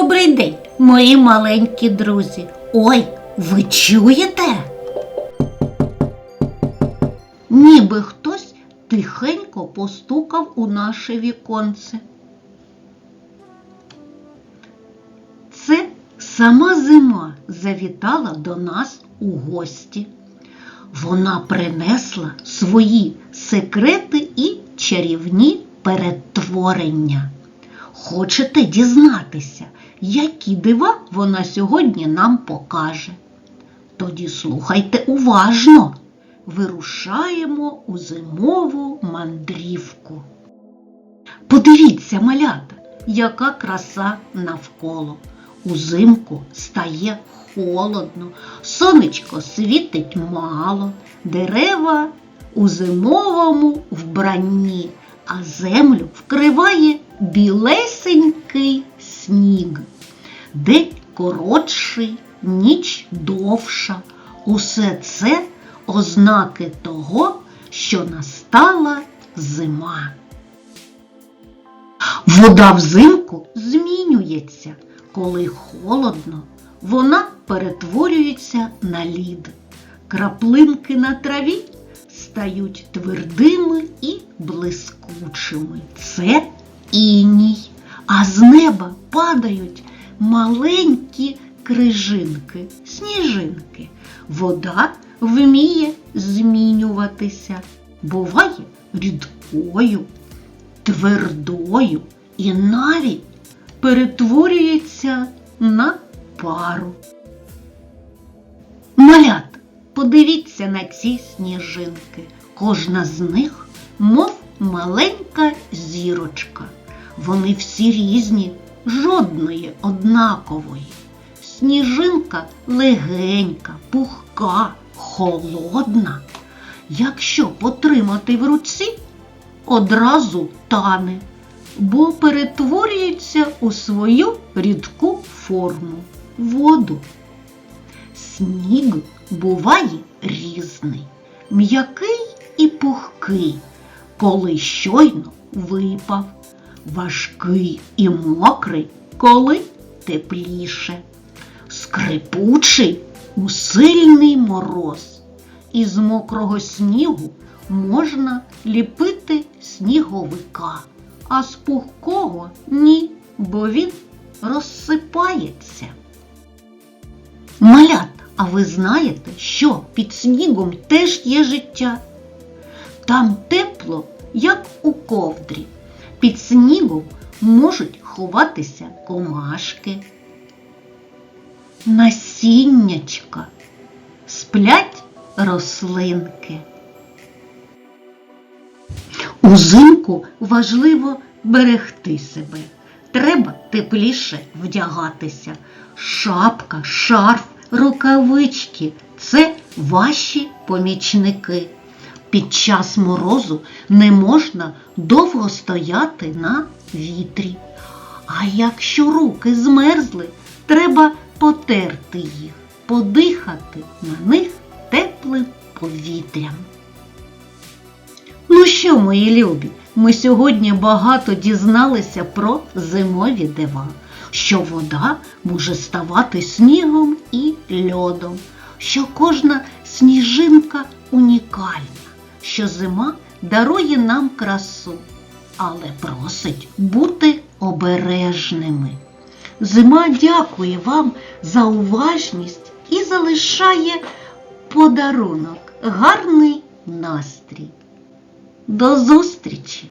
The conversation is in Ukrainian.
Добрий день, мої маленькі друзі. Ой, ви чуєте? Ніби хтось тихенько постукав у наше віконце. Це сама зима завітала до нас у гості. Вона принесла свої секрети і чарівні перетворення. Хочете дізнатися, які дива вона сьогодні нам покаже? Тоді слухайте уважно. Вирушаємо у зимову мандрівку. Подивіться, малята, яка краса навколо. Узимку стає холодно, сонечко світить мало, дерева у зимовому вбранні, а землю вкриває білесенький сніг. День коротший, ніч довша. Усе це ознаки того, що настала зима. Вода взимку змінюється. Коли холодно, вона перетворюється на лід. Краплинки на траві стають твердими і блискучими. Це іній, а з неба падають маленькі крижинки, сніжинки. Вода вміє змінюватися, буває рідкою, твердою і навіть перетворюється на пару. Малят, подивіться на ці сніжинки. Кожна з них, мов маленька зірочка. Вони всі різні, жодної однакової. Сніжинка легенька, пухка, холодна. Якщо потримати в руці, одразу тане, бо перетворюється у свою рідку форму воду. Сніг буває різний, м'який і пухкий, коли щойно випав, важкий і мокрий, коли тепліше, скрипучий у сильний мороз. Із мокрого снігу можна ліпити сніговика, а з пухкого ні, бо він розсипається. Малята, а ви знаєте, що під снігом теж є життя? Там тепло, як у ковдрі. Під снігом можуть ховатися комашки, насіннячка, сплять рослинки. Узимку важливо берегти себе. Треба тепліше вдягатися. Шапка, шарф, рукавички це ваші помічники. Під час морозу не можна довго стояти на вітрі. А якщо руки змерзли, треба потерти їх, подихати на них теплим повітрям. Ну що, мої любі, ми сьогодні багато дізналися про зимові дива, що вода може ставати снігом і льодом, що кожна сніжинка унікальна, що зима дарує нам красу, але просить бути обережними. Зима дякує вам за уважність і залишає подарунок, гарний настрій. До зустрічі!